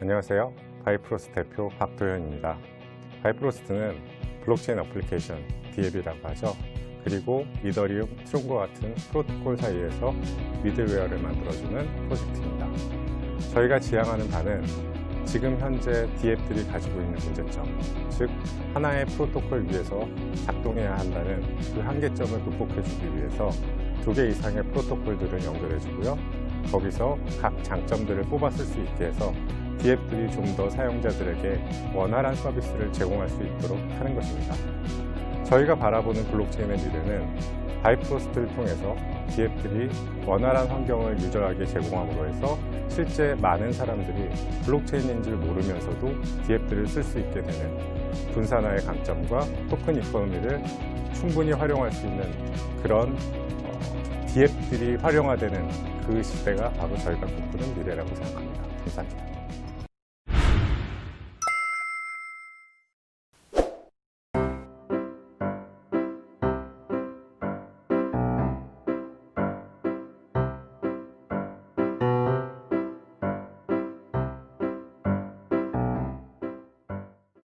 안녕하세요. 바이프로스 대표 박도현입니다. 바이프로스트는 블록체인 어플리케이션 DApp이라고 하죠. 그리고 이더리움, 트론과 같은 프로토콜 사이에서 미드웨어를 만들어주는 프로젝트입니다. 저희가 지향하는 바는 지금 현재 DApp들이 가지고 있는 문제점, 즉 하나의 프로토콜 위에서 작동해야 한다는 그 한계점을 극복해주기 위해서 두 개 이상의 프로토콜들을 연결해주고요. 거기서 각 장점들을 쓸수 있게 해서 DApp들이 좀 더 사용자들에게 원활한 서비스를 제공할 수 있도록 하는 것입니다. 저희가 바라보는 블록체인의 미래는 바이프로스트를 통해서 DApp들이 원활한 환경을 유저에게 제공함으로 해서 실제 많은 사람들이 블록체인인 줄 모르면서도 DApp들을 쓸 수 있게 되는 분산화의 강점과 토큰 이코노미를 충분히 활용할 수 있는 그런 어, DApp들이 활용화되는 그 시대가 바로 저희가 꿈꾸는 미래라고 생각합니다. 감사합니다.